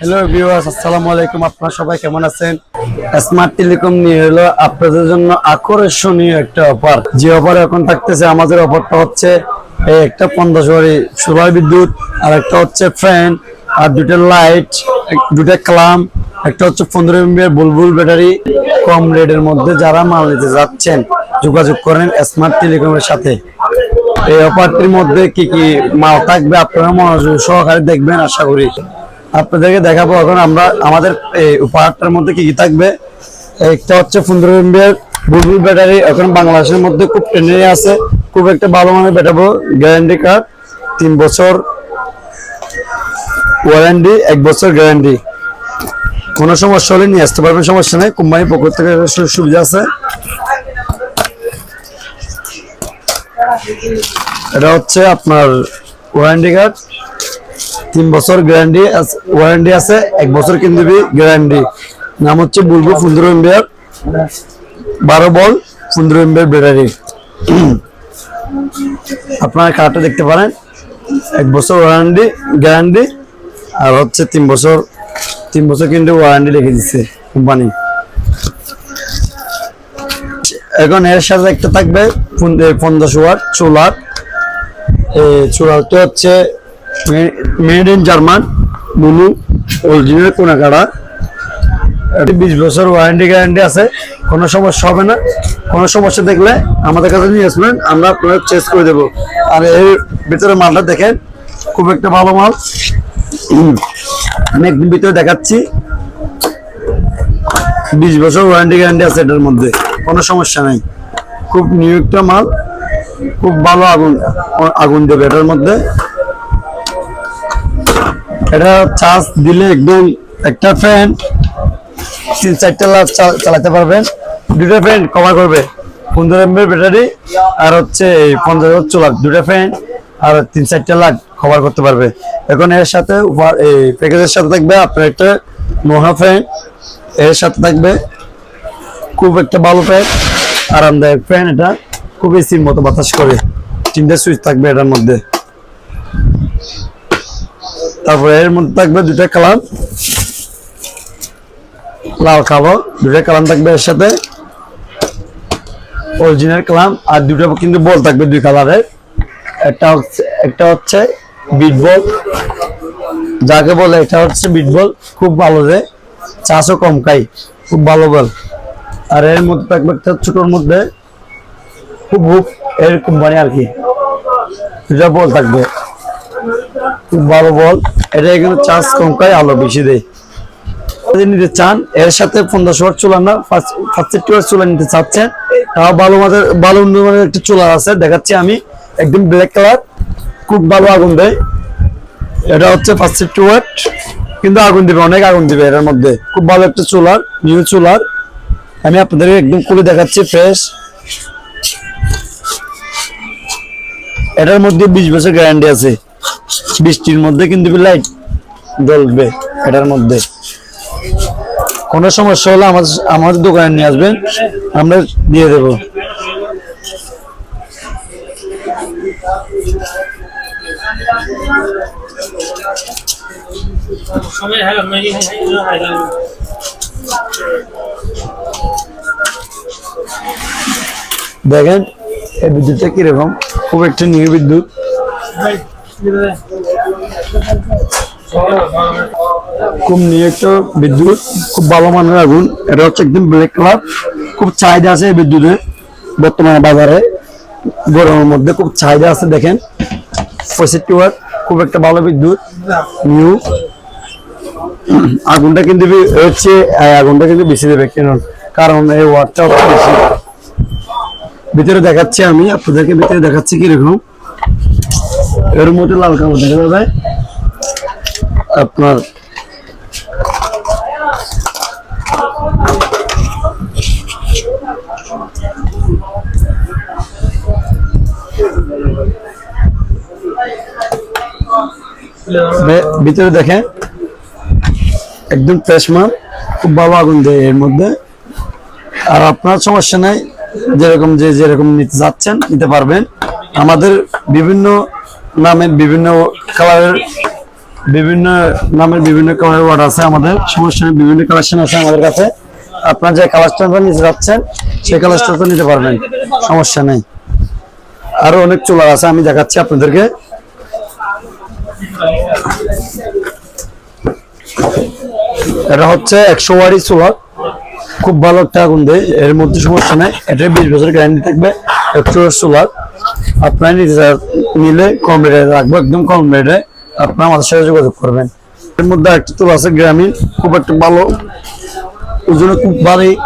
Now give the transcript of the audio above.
Hello viewers আসসালামু আলাইকুম। আপনারা সবাই কেমন আছেন? স্মার্ট টেলিকম নিয়ে হলো আপনাদের জন্য আকর্ষণীয় একটা অফার যে অফার এখন থাকতেছে, আমাদের অফারটা হচ্ছে এই একটা পঞ্চাশ বাড়ি সোলার বিদ্যুৎ, আর একটা হচ্ছে ফ্যান আর দুটো লাইট দুটো ক্লাম একটা হচ্ছে পনেরো এমবির বুলবুল ব্যাটারি। কম রেটের মধ্যে যারা মাল নিতে যাচ্ছেন, যোগাযোগ করেন স্মার্ট টেলিকমের সাথে। এই অফারটির মধ্যে কি কি মাল থাকবে, আপনারা মনোযোগ সহকারে দেখবেন, আশা করি। আপনাদেরকে দেখাবো এখন আমরা আমাদের এই উপহারটার মধ্যে কি কি থাকবে। একটা হচ্ছে পনেরো এমবির বুলবুল ব্যাটারি, এখন বাংলাদেশের মধ্যে খুব ট্রেন্ডে আছে। খুব একটা ভালো মানের ব্যাটাবো গ্যারান্টি কার্ড তিন বছর ওয়ারেন্টি এক বছর গ্যারান্টি কোনো সমস্যা হলে নিয়ে আসতে পারবেন, সমস্যা নেই। কোম্পানির পক্ষ থেকে সুবিধা আছে। এটা হচ্ছে আপনার ওয়ারেন্টি কার্ড তিন বছর গ্যারান্টি ওয়ারেন্টি আছে, এক বছর কিন্তু গ্যারান্টি নাম হচ্ছে বুলবু পনেরো এমবিআর বারো বল, পনেরো এমবিআর ব্যাটারি আপনারা কার্ডটা দেখতে পারেন। এক বছর ওয়ারেন্টি গ্যারান্টি আর হচ্ছে তিন বছর তিন বছর কিন্তু ওয়ারেন্টি রেখে দিচ্ছে কোম্পানি এখন এর সাথে একটা থাকবে পঞ্চাশ ওয়াট সোলার চূড়াটা হচ্ছে made in German blue original কোনাকাড়া বিশ বছর ওয়ারেন্টি গ্যারান্টি আছে। কোনো সমস্যা হবে না। কোনো সমস্যা দেখলে আমাদের কাছে নিয়ে আসবেন, আমরা আপনার চেঞ্জ করে দেবো। আর এর ভিতরে মালটা দেখেন, খুব একটা ভালো মাল। আমি একদিন ভিতরে দেখাচ্ছি। বিশ বছর ওয়ারেন্টি গ্যারান্টি আছে এটার মধ্যে। কোনো সমস্যা নাই। খুব নিউ মাল। খুব ভালো আগুন আগুন দেবে এটার মধ্যে। এটা চার্জ দিলে একদম একটা ফ্যান তিন চারটা চা- চালাতে পারবেন। দুটা ফ্যান কভার করবে। পনেরো এমবির ব্যাটারি আর হচ্ছে এই পঞ্চাশ চোলার দুটো ফ্যান আর তিন চারটা লাখ কভার করতে পারবে। এখন এর সাথে এই প্যাকেজের সাথে থাকবে আপনার একটা মহা ফ্যান এর সাথে থাকবে খুব একটা ভালো ফ্যান আরামদায়ক ফ্যান এটা খুব এসির মতো বাতাস করে। তিনটা সুইচ থাকবে এটার মধ্যে। তারপরে এর মধ্যে থাকবে দুটা কালার। লাল খাব দুটা কালাম থাকবে এর সাথে। অরিজিনাল কালাম আর দুটো কিন্তু বল থাকবে দুই কালারের। একটা হচ্ছে একটা হচ্ছে বিট বল যাকে বলে এটা হচ্ছে বিট বল খুব ভালো রে চাষও কম খাই খুব ভালো বল আর এর মধ্যে থাকবে একটা ছোটোর মধ্যে খুব খুব এর কোম্পানি আর কি। দুটা বল থাকবে। খুব ভালো বল। এটা এখানে চার্জ কম খায় আলো বেশি দেয়। যদি নিতে চান, এর সাথে পঞ্চাশ ওয়াট চুলা না, ফার্স্ট ওয়াট চুলা নিতে চাচ্ছেন। তাও ভালো মানের ভালো উন্নত মানের একটা চুলা আছে, দেখাচ্ছি আমি। একদম ব্ল্যাক কালার খুব ভালো আগুন দেয়। এটা হচ্ছে ফার্স্ট ওয়াট কিন্তু আগুন দিবে, অনেক আগুন দিবে এটার মধ্যে। খুব ভালো একটা চুলার নিউ চুলার আমি আপনাদের একদম খুলে দেখাচ্ছি ফ্রেশ এটার মধ্যে বিশ বছর গ্যারান্টি আছে। বৃষ্টির মধ্যে কিন্তু লাইট জ্বলবে এটার মধ্যে। কোনো সমস্যা হলে আমার আমার দোকানে নিয়ে আসবেন, আমরা দিয়ে দেবো। দেখেন, এই বিদ্যুৎটা কীরকম? খুব একটা নিউ বিদ্যুৎ খুব নিউ একটা বিদ্যুৎ, খুব ভালো মানের আগুন। এটা হচ্ছে একদম ব্ল্যাক কালার খুব চাহিদা আছে বিদ্যুতের বর্তমানে বাজারে। গরমের মধ্যে খুব চাহিদা আছে, দেখেন। পঁয়ষট্টি ওয়াট, খুব একটা ভালো বিদ্যুৎ। নিউ আগুনটা কিন্তু হচ্ছে আগুনটা কিন্তু বেশি দেবে কেন কারণ এই ওয়াটটা বেশি। ভিতরে দেখাচ্ছি আমি, আপনাদেরকে ভিতরে দেখাচ্ছি কীরকম। এর মধ্যে লাল কালার দেখা যাবে। আপনার ভিতরে দেখেন, একদম ফ্রেশ মাল, খুব ভালো আগুন দেয় এর মধ্যে। আর আপনার সমস্যা নাই, যেরকম যে যেরকম নিতে যাচ্ছেন, নিতে পারবেন। আমাদের বিভিন্ন নামে বিভিন্ন কালারের বিভিন্ন নামের বিভিন্ন কালার ওয়ার্ড আছে আমাদের। সমস্যা বিভিন্ন কালেকশন আছে আমাদের কাছে। আপনার যে কালারটা নিতে যাচ্ছেন, সেই কালারটা তো নিতে পারবেন, সমস্যা নেই। আরও অনেক চুলার আছে, আমি দেখাচ্ছি আপনাদেরকে। এটা হচ্ছে একশো ওয়ারি চুলা। খুব ভালো একটা আগুন দেয় এর মধ্যে সমস্যা নেই, এটা বিশ বছর গ্যারান্টি থাকবে, একশো সোলার আপনার চা- নিলে কম রেটে রাখব, একদম কম রেটে আপনার আমাদের সাথে যোগাযোগ করবেন। এর মধ্যে একটা তো আছে গ্রামীণ খুব একটা ভালো ওজনে খুব ভারী।